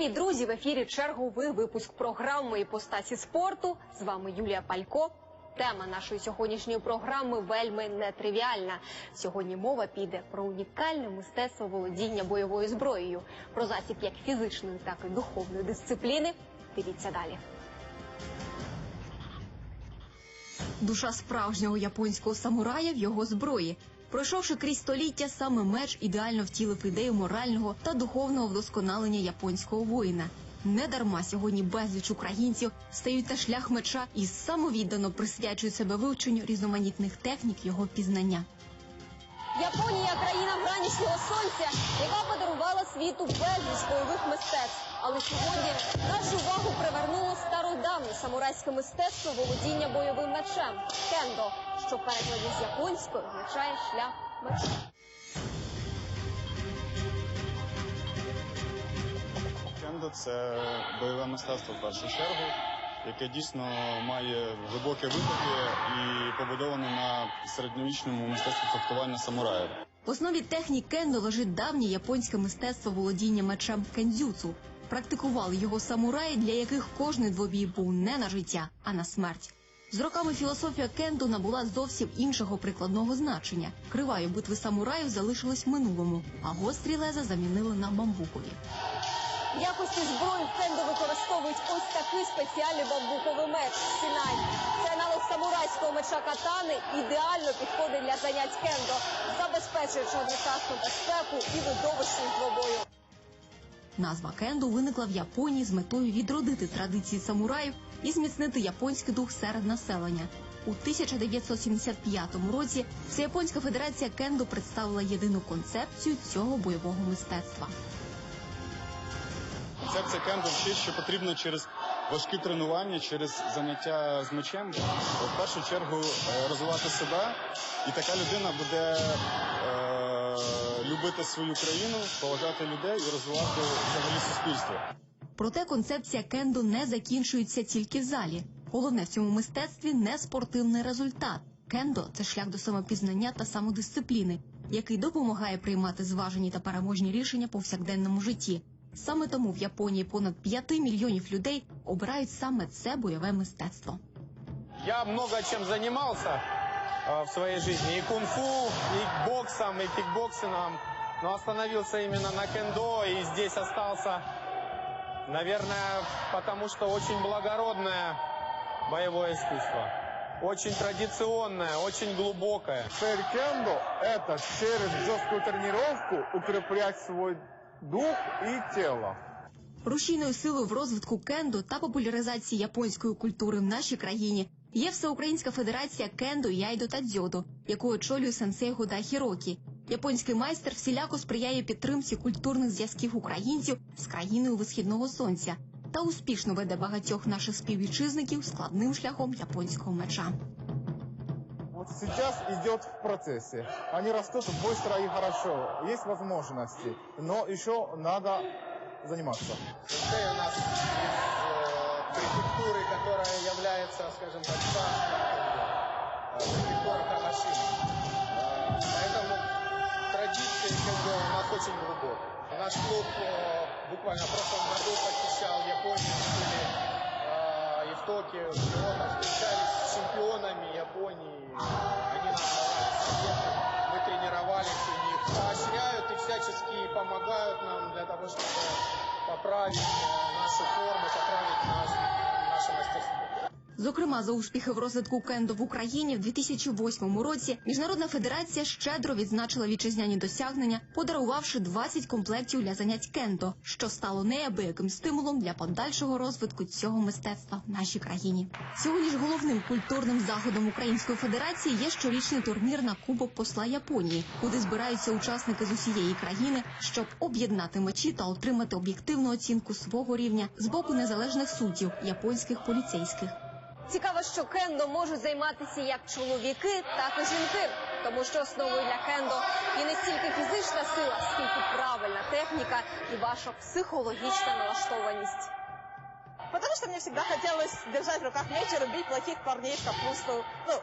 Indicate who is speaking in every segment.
Speaker 1: Привіт, друзі! В ефірі черговий випуск програми «Іпостасі спорту. З вами Юлія Палько. Тема нашої сьогоднішньої програми вельми нетривіальна. Сьогодні мова піде про унікальне мистецтво володіння бойовою зброєю, про засіб як фізичної, так і духовної дисципліни. Дивіться далі. Душа справжнього японського самурая в його зброї. Пройшовши крізь століття, саме меч ідеально втілив ідею морального та духовного вдосконалення японського воїна. Недарма сьогодні безліч українців стають на шлях меча і самовіддано присвячують себе вивченню різноманітних технік його пізнання. Японія країна вранішнього сонця, яка подарувала світу безліч бойових мистецтв. Але сьогодні нашу увагу привернуло стародавнє самурайське мистецтво володіння бойовим мечем кендо, що в перекладі з японської означає шлях меча.
Speaker 2: Кендо це бойове мистецтво в першу чергу, яке дійсно має глибокі витоки і побудоване на середньовічному мистецтві фехтування самураїв.
Speaker 1: В основі технік кендо лежить давнє японське мистецтво володіння мечем кендзюцу. Практикували його самураї, для яких кожний двобій був не на життя, а на смерть. З роками філософія кендо набула зовсім іншого прикладного значення. Криваві битви самураїв залишились минулому, а гострі леза замінили на бамбукові. Якості зброї в кендо використовують ось такий спеціальний бамбуковий меч Сінай. Це аналог самурайського меча катани ідеально підходить для занять кендо, забезпечуючи одночасну безпеку і видовищність двобою. Назва кендо виникла в Японії з метою відродити традиції самураїв і зміцнити японський дух серед населення. У 1975 році Всеяпонська федерація кендо представила єдину концепцію цього бойового мистецтва.
Speaker 2: Концепція кендо вчить, що потрібно через важкі тренування, через заняття з мечем, в першу чергу е, розвивати себе, і така людина буде е, любити свою країну, поважати людей і розвивати взагалі суспільство.
Speaker 1: Проте концепція кендо не закінчується тільки в залі. Головне в цьому мистецтві не спортивний результат. Кендо це шлях до самопізнання та самодисципліни, який допомагає приймати зважені та переможні рішення по повсякденному житті. Саме тому в Японії понад 5 мільйонів людей обирають саме це бойове мистецтво.
Speaker 3: Я много чем занимался э, в своей жизни. И кунг-фу, и боксом, и кикбоксингом. Но остановился именно на кендо и здесь остался, наверное, потому что очень благородное боевое искусство. Очень традиционное, очень глубокое.
Speaker 4: Цель кендо – это через жесткую тренировку укреплять свой дух и тело.
Speaker 1: Рушійною силою в розвитку кендо та популяризації японської культури в нашій країні є Всеукраїнська федерація кендо, яйдо та дзьодо, яку очолює сенсей Года Хірокі. Японський майстер всіляко сприяє підтримці культурних зв'язків українців з країною висхідного сонця та успішно веде багатьох наших співвітчизників складним шляхом японського меча.
Speaker 4: Вот сейчас идет в процессе. Они растут быстро и хорошо. Есть возможности, но еще надо заниматься.
Speaker 3: У нас префектуры, которая является, скажем так, Ханашима. Э, Поэтому традиции кендо у нас очень глубокие. Наш клуб э, буквально в прошлом году посещал Японию, были э, и в Токио, в встречались с чемпионами Японии. Они нам давали советы, мы тренировались у них, поощряют и всячески помогают нам для того, чтобы поправить э, нашу форму, поправить наш.
Speaker 1: Зокрема, за успіхи в розвитку кендо в Україні в 2008 році Міжнародна федерація щедро відзначила вітчизняні досягнення, подарувавши 20 комплектів для занять кендо, що стало неабияким стимулом для подальшого розвитку цього мистецтва в нашій країні. Сьогодні ж головним культурним заходом Української федерації є щорічний турнір на Кубок посла Японії, куди збираються учасники з усієї країни, щоб об'єднати мечі та отримати об'єктивну оцінку свого рівня з боку незалежних суддів японських поліцейських. Цікаво, що кендо можуть займатися як чоловіки, так і жінки, тому що основою для кендо є не стільки фізична сила, скільки правильна техніка і ваша психологічна налаштованість.
Speaker 5: Потому что мне всегда хотелось держать в руках меч и рубить плохих парней в капусту. Ну,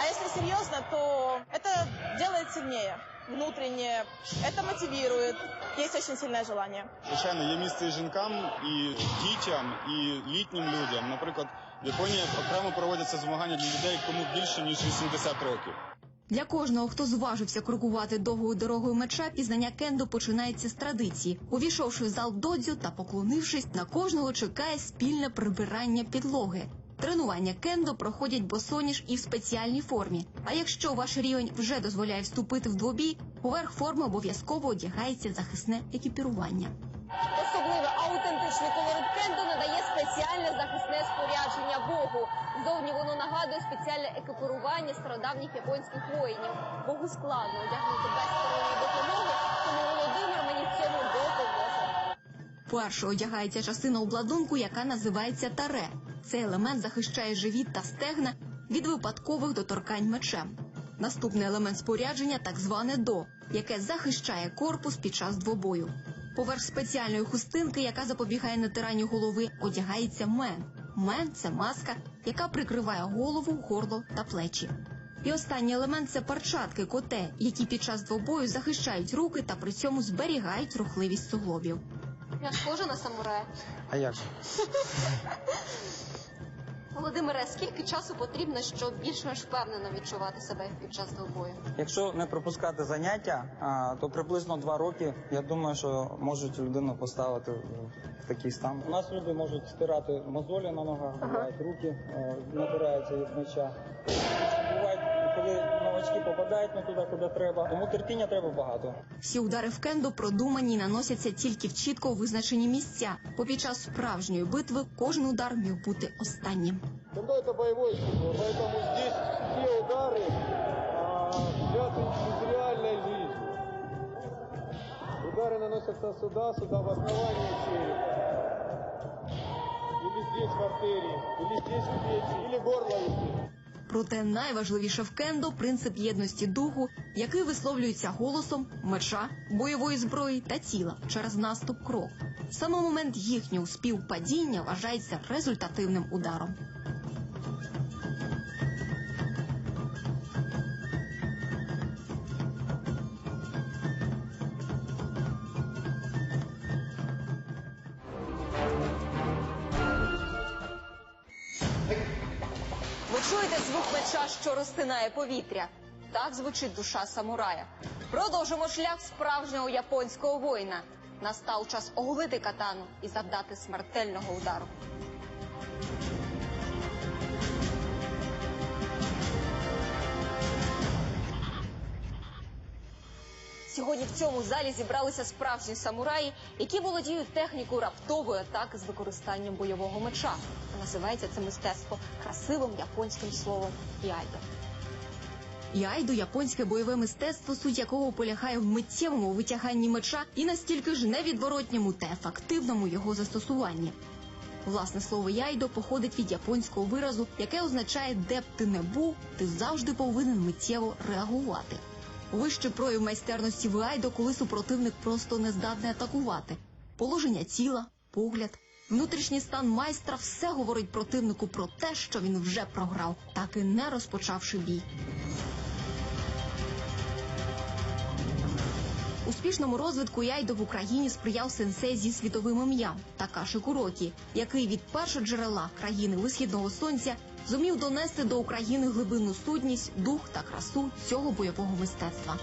Speaker 5: а если серьезно, то это делает сильнее. внутренне. Это мотивирует. Есть очень сильное желание.
Speaker 2: Звичайно, є місце і жінкам, і дітям, і літнім людям. Наприклад, в Японії окремо проводяться змагання для людей, кому більше ніж 80 років.
Speaker 1: Для кожного, хто зважився крокувати довгою дорогою меча, пізнання кендо починається з традиції. Увійшовши в зал додзю та поклонившись, на кожного чекає спільне прибирання підлоги. Тренування кендо проходять босоніж і в спеціальній формі. А якщо ваш рівень вже дозволяє вступити в двобій, поверх форми обов'язково одягається захисне екіпірування.
Speaker 6: Особливо аутентичний колорит кендо надає спеціальне захисне спорядження Богу. Зовні воно нагадує спеціальне екіпірування стародавніх японських воїнів. Богу складно одягнути без сторонньої допомоги, тому Володимир мені в цьому допоможе.
Speaker 1: Перше одягається частина обладунку, яка називається таре. Цей елемент захищає живіт та стегна від випадкових доторкань мечем. Наступний елемент спорядження так зване до, яке захищає корпус під час двобою. Поверх спеціальної хустинки, яка запобігає натиранню голови, одягається мен. Мен це маска, яка прикриває голову, горло та плечі. І останній елемент це перчатки коте, які під час двобою захищають руки та при цьому зберігають рухливість суглобів.
Speaker 6: Я схожа на самурая.
Speaker 7: А як же?
Speaker 6: Володимире, скільки часу потрібно, щоб більш-менш впевнено відчувати себе під час двобою?
Speaker 7: Якщо не пропускати заняття, то приблизно два роки, я думаю, що можуть людину поставити в такий стан. У нас люди можуть стирати мозолі на ногах, ага. руки, набираються від меча Бувають, коли новачки попадають не туди, куди треба. Тому терпіння треба багато.
Speaker 1: Всі удари в кендо продумані і наносяться тільки в чітко визначені місця, бо під час справжньої битви кожен удар міг бути останнім.
Speaker 3: Кендо это боевое искусство, поэтому здесь все удары а, взяты из реальной жизни. Удары наносятся сюда, сюда в основание черепа. Или здесь в артерии, или здесь в печень, или горло если.
Speaker 1: Проте найважливіше в кендо принцип єдності духу, який висловлюється голосом, меча, бойової зброї та тіла через наступ кров. Саме момент їхнього співпадіння вважається результативним ударом. Чуєте звук меча, що розтинає повітря? Так звучить душа самурая. Продовжимо шлях справжнього японського воїна. Настав час оголити катану і завдати смертельного удару. Сьогодні в цьому залі зібралися справжні самураї, які володіють технікою раптової атаки з використанням бойового меча. Називається це мистецтво красивим японським словом яйдо. Яйдо японське бойове мистецтво, суть якого полягає в миттєвому витяганні меча і настільки ж невідворотньому та ефективному його застосуванні. Власне слово яйдо походить від японського виразу, яке означає, де б ти не був, ти завжди повинен миттєво реагувати. Вищий прояв майстерності в айдо, коли супротивник просто не здатний атакувати. Положення тіла, погляд, внутрішній стан майстра все говорить противнику про те, що він вже програв, так і не розпочавши бій. Успішному розвитку яйдо в Україні сприяв сенсей зі світовим ім'ям Такаши Курокі, який від першоджерела країни висхідного сонця зумів донести до України глибину сутність, дух та красу цього бойового мистецтва.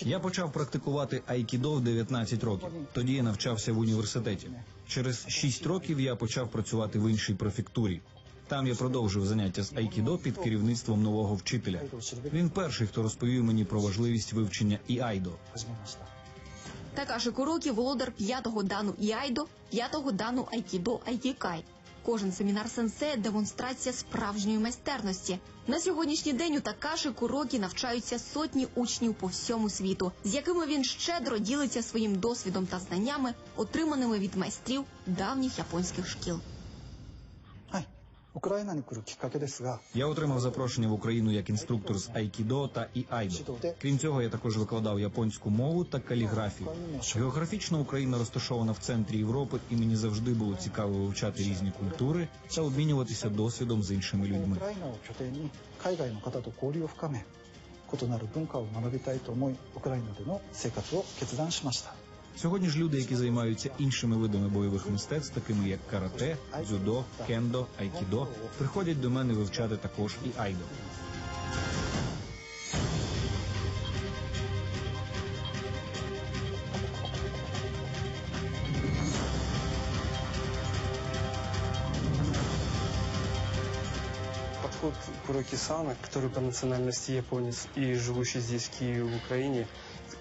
Speaker 8: Я почав практикувати айкідо в 19 років. Тоді я навчався в університеті. Через 6 років я почав працювати в іншій префектурі. Там я продовжив заняття з айкідо під керівництвом нового вчителя. Він перший, хто розповів мені про важливість вивчення і айдо.
Speaker 1: Такаші Курокі – володар п'ятого дану Іайдо, п'ятого дану Айкідо Айкікай. Кожен семінар сенсе демонстрація справжньої майстерності. На сьогоднішній день у Такаші Курокі навчаються сотні учнів по всьому світу, з якими він щедро ділиться своїм досвідом та знаннями, отриманими від майстрів давніх японських шкіл.
Speaker 8: Я отримав запрошення в Україну як інструктор з айкідо та і айдо. Крім цього, я також викладав японську мову та каліграфію. Географічно Україна розташована в центрі Європи, і мені завжди було цікаво вивчати різні культури та обмінюватися досвідом з іншими
Speaker 9: ウ
Speaker 8: людьми.
Speaker 9: ク
Speaker 8: Сьогодні ж люди, які займаються іншими видами бойових мистецтв, такими як карате, дзюдо, кендо, айкідо, приходять до мене вивчати також і айдо.
Speaker 10: Подход Курокисана, который по національності японец і живущий здесь в Киеве, в Україні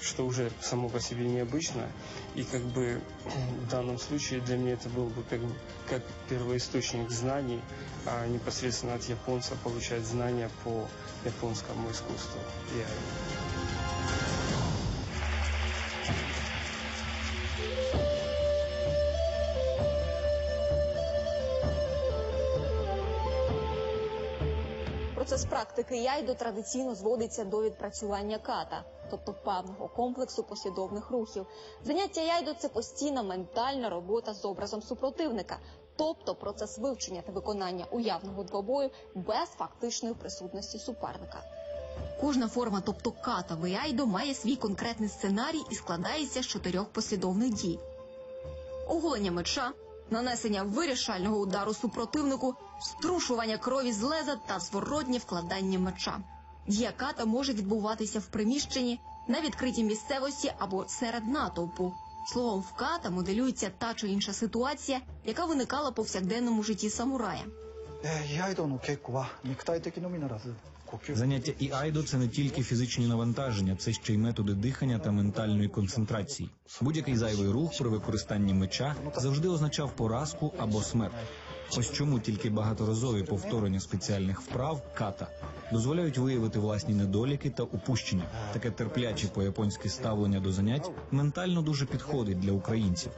Speaker 10: что уже само по себе необычно. И как бы в данном случае для меня это был бы как, бы- как первоисточник знаний, а непосредственно от японца получать знания по японскому искусству. Я
Speaker 6: Процес практики яйдо традиційно зводиться до відпрацювання ката, тобто певного комплексу послідовних рухів. Заняття яйдо це постійна ментальна робота з образом супротивника, тобто процес вивчення та виконання уявного двобою без фактичної присутності суперника.
Speaker 1: Кожна форма, тобто ката в айдо, має свій конкретний сценарій і складається з чотирьох послідовних дій: оголення меча, нанесення вирішального удару супротивнику, струшування крові з леза та зворотнє вкладання меча яка та може відбуватися в приміщенні на відкритій місцевості або серед натовпу. Словом в ката моделюється та чи інша ситуація, яка виникала по повсякденному житті самурая.
Speaker 8: Заняття і айдо це не тільки фізичні навантаження, це ще й методи дихання та ментальної концентрації. Будь-який зайвий рух при використанні меча завжди означав поразку або смерть. Ось чому тільки багаторазові повторення спеціальних вправ ката дозволяють виявити власні недоліки та упущення. Таке терпляче по японське ставлення до занять ментально дуже підходить для українців.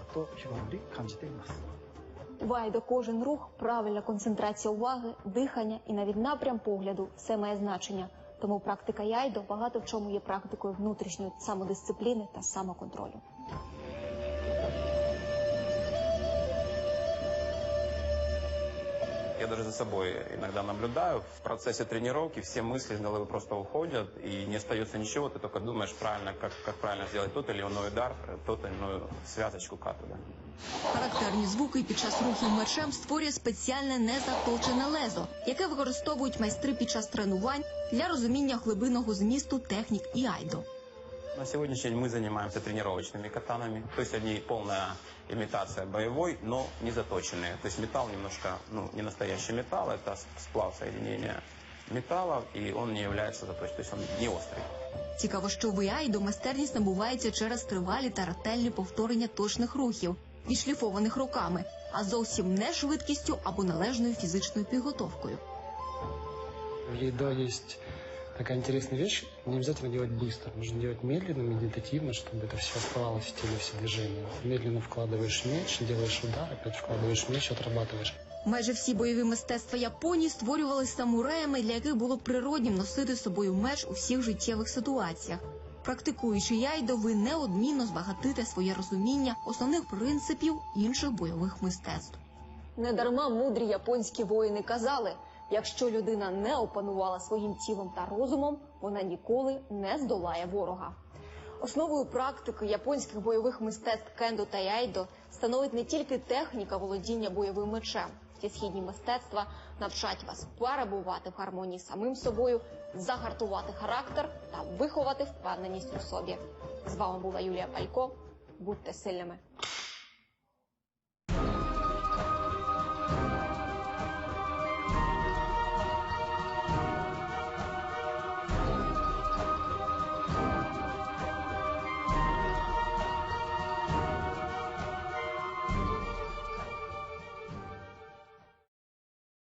Speaker 6: Вайда, кожен рух, правильна концентрація уваги, дихання і навіть напрям погляду все має значення. Тому практика яйдо багато в чому є практикою внутрішньої самодисципліни та самоконтролю.
Speaker 11: Я даже за собой иногда наблюдаю. В процессе тренировки все мысли из головы просто уходят, и не остается ничего, ты только думаешь правильно, как, как правильно сделать тот или иной удар, тот или иную связочку ката. да.
Speaker 1: Характерні звуки під час рухів мечем створює спеціальне незаточене лезо, яке використовують майстри під час тренувань для розуміння глибинного змісту технік і айдо.
Speaker 11: На сегодняшний день мы занимаемся тренировочными катанами, то есть они полная имитация боевой, но не заточенные. То есть металл немножко, ну, не настоящий металл, это с- сплав соединения металлов, и он не является заточенным, то есть он не острый.
Speaker 1: Цікаво, що в айдо майстерність набувається через тривалі та ретельні повторення точних рухів, відшліфованих руками, а зовсім не швидкістю або належною фізичною підготовкою.
Speaker 10: В Ейдо есть такая интересная вещь. Не обязательно делать быстро. Нужно делать медленно, медитативно, чтобы это все оставалось в теле, все движения. Медленно вкладываешь меч, делаешь удар, опять вкладываешь меч, отрабатываешь.
Speaker 1: Майже всі бойові мистецтва Японії створювалися самураями, для яких було природнім носити з собою меч у всіх життєвих ситуаціях. Практикуючи яйдо, ви неодмінно збагатите своє розуміння основних принципів інших бойових мистецтв.
Speaker 6: Недарма мудрі японські воїни казали: якщо людина не опанувала своїм тілом та розумом, вона ніколи не здолає ворога. Основою практики японських бойових мистецтв кендо та яйдо становить не тільки техніка володіння бойовим мечем. Ці східні мистецтва навчать вас перебувати в гармонії з самим собою, загартувати характер та виховати впевненість у собі. З вами була Юлія Палько. Будьте сильними.